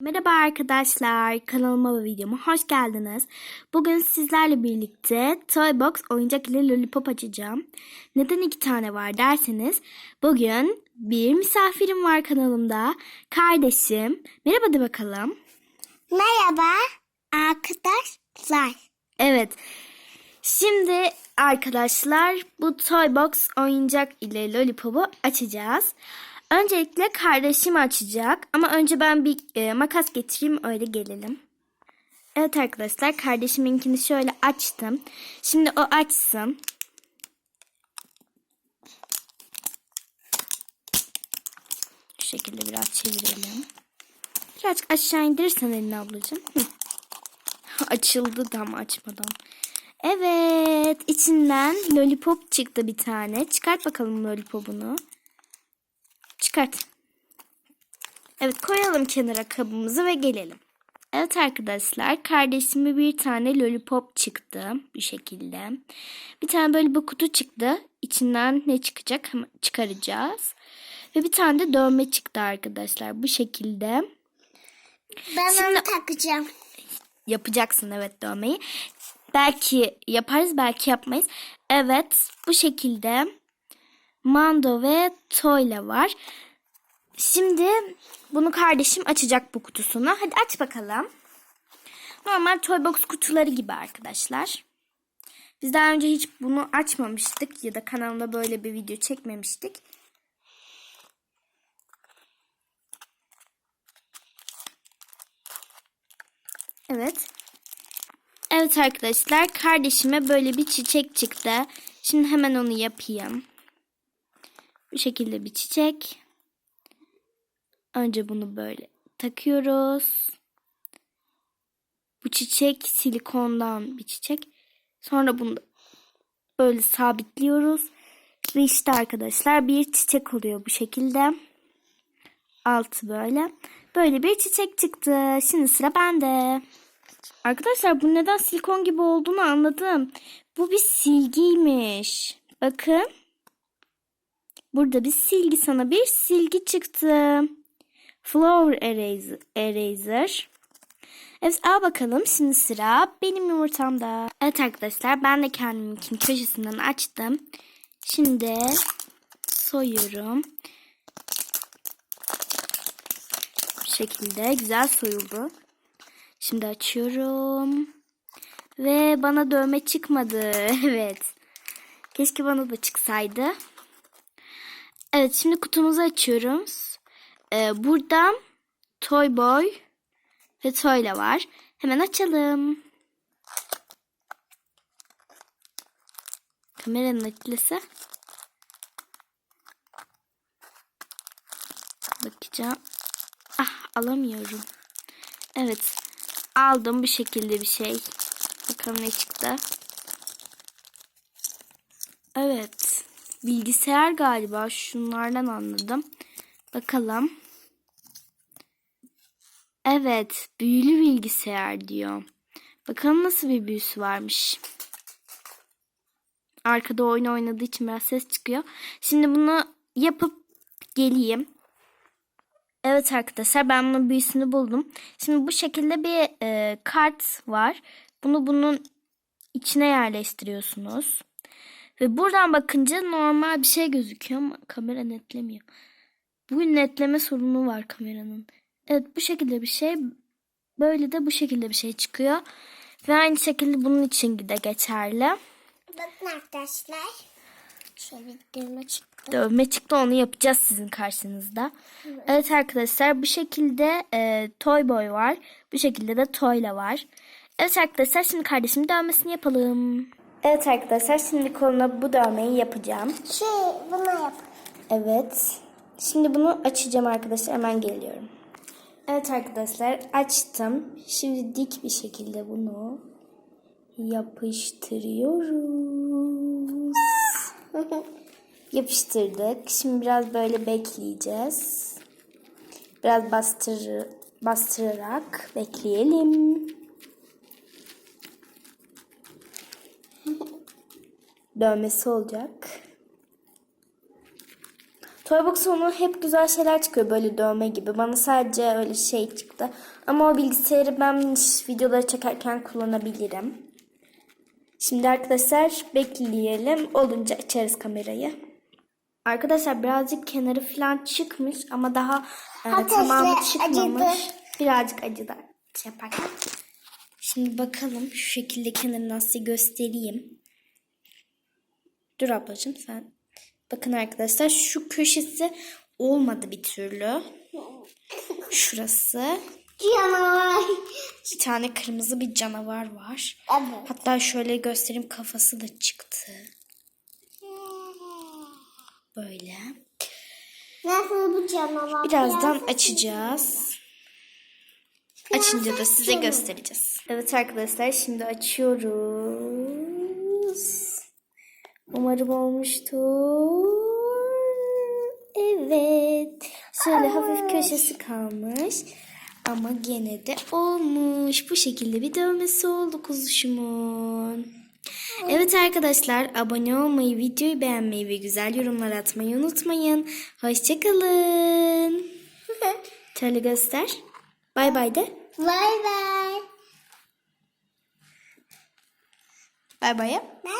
Merhaba arkadaşlar, kanalıma ve videoma hoş geldiniz. Bugün sizlerle birlikte Toybox oyuncak ile lollipop açacağım. Neden iki tane var derseniz, bugün bir misafirim var kanalımda. Kardeşim, merhaba de bakalım. Merhaba arkadaşlar. Evet, şimdi arkadaşlar bu Toybox oyuncak ile lollipop'u açacağız. Öncelikle kardeşim açacak ama önce ben bir e, makas getireyim öyle gelelim. Evet arkadaşlar kardeşiminkini şöyle açtım. Şimdi o açsın. Şu şekilde biraz çevirelim. Birazcık aşağı indirirsen elini ablacığım. Açıldı da ama açmadan. Evet içinden lollipop çıktı bir tane. Çıkart bakalım lollipopunu. Çıkart. Evet koyalım kenara kabımızı ve gelelim. Evet arkadaşlar kardeşime bir tane lollipop çıktı bir şekilde. Bir tane böyle bir kutu çıktı. İçinden ne çıkacak çıkaracağız. Ve bir tane de dövme çıktı arkadaşlar bu şekilde. Ben Şimdi- onu takacağım. Yapacaksın evet dövmeyi. Belki yaparız belki yapmayız. Evet bu şekilde Mando ve Toyla var. Şimdi bunu kardeşim açacak bu kutusunu. Hadi aç bakalım. Normal Toybox kutuları gibi arkadaşlar. Biz daha önce hiç bunu açmamıştık ya da kanalımda böyle bir video çekmemiştik. Evet. Evet arkadaşlar kardeşime böyle bir çiçek çıktı. Şimdi hemen onu yapayım. Bu şekilde bir çiçek. Önce bunu böyle takıyoruz. Bu çiçek silikondan bir çiçek. Sonra bunu böyle sabitliyoruz. Ve işte arkadaşlar bir çiçek oluyor bu şekilde. Altı böyle. Böyle bir çiçek çıktı. Şimdi sıra bende. Arkadaşlar bu neden silikon gibi olduğunu anladım. Bu bir silgiymiş. Bakın. Burada bir silgi sana bir silgi çıktı. Flower eraser. Evet al bakalım şimdi sıra benim yumurtamda. Evet arkadaşlar ben de kendiminkini köşesinden açtım. Şimdi soyuyorum. Bu şekilde güzel soyuldu. Şimdi açıyorum. Ve bana dövme çıkmadı. Evet. Keşke bana da çıksaydı. Evet şimdi kutumuzu açıyoruz. Ee, burada Toy Boy ve Toyla var. Hemen açalım. Kameranın açılısı. Bakacağım. Ah alamıyorum. Evet. Aldım bu şekilde bir şey. Bakalım ne çıktı. Evet. Bilgisayar galiba. Şunlardan anladım. Bakalım. Evet. Büyülü bilgisayar diyor. Bakalım nasıl bir büyüsü varmış. Arkada oyun oynadığı için biraz ses çıkıyor. Şimdi bunu yapıp geleyim. Evet arkadaşlar ben bunun büyüsünü buldum. Şimdi bu şekilde bir e, kart var. Bunu bunun içine yerleştiriyorsunuz. Ve buradan bakınca normal bir şey gözüküyor ama kamera netlemiyor. Bugün netleme sorunu var kameranın. Evet bu şekilde bir şey. Böyle de bu şekilde bir şey çıkıyor. Ve aynı şekilde bunun için de geçerli. Bakın arkadaşlar. Şöyle düğme çıktı. Dövme çıktı onu yapacağız sizin karşınızda. Evet arkadaşlar bu şekilde e, Toy Boy var. Bu şekilde de Toyla var. Evet arkadaşlar şimdi kardeşimin dövmesini yapalım. Evet arkadaşlar şimdi koluna bu dövmeyi yapacağım. Şey bunu yap. Evet. Şimdi bunu açacağım arkadaşlar hemen geliyorum. Evet arkadaşlar açtım. Şimdi dik bir şekilde bunu yapıştırıyoruz. Yapıştırdık. Şimdi biraz böyle bekleyeceğiz. Biraz bastır bastırarak bekleyelim. Dövmesi olacak. Toybox sonu hep güzel şeyler çıkıyor böyle dövme gibi. Bana sadece öyle şey çıktı. Ama o bilgisayarı ben videoları çekerken kullanabilirim. Şimdi arkadaşlar bekleyelim. Olunca açarız kamerayı. Arkadaşlar birazcık kenarı falan çıkmış ama daha e, tamamı çıkmamış. acıdı. Birazcık acıdı şey yaparken. Şimdi bakalım şu şekilde kenarını size göstereyim. Dur ablacığım sen. Bakın arkadaşlar şu köşesi olmadı bir türlü. Şurası. Canavar. Bir tane kırmızı bir canavar var. Evet. Hatta şöyle göstereyim kafası da çıktı. Böyle. Nasıl bu canavar? Birazdan açacağız. Açınca da size göstereceğiz. Evet arkadaşlar şimdi açıyoruz. Umarım olmuştur. Evet. Şöyle hafif köşesi kalmış. Ama gene de olmuş. Bu şekilde bir dövmesi oldu kuzuşumun. Evet arkadaşlar abone olmayı, videoyu beğenmeyi ve güzel yorumlar atmayı unutmayın. Hoşçakalın. Şöyle göster. Bay bay de. Bay bay. Bay bay yap. Bay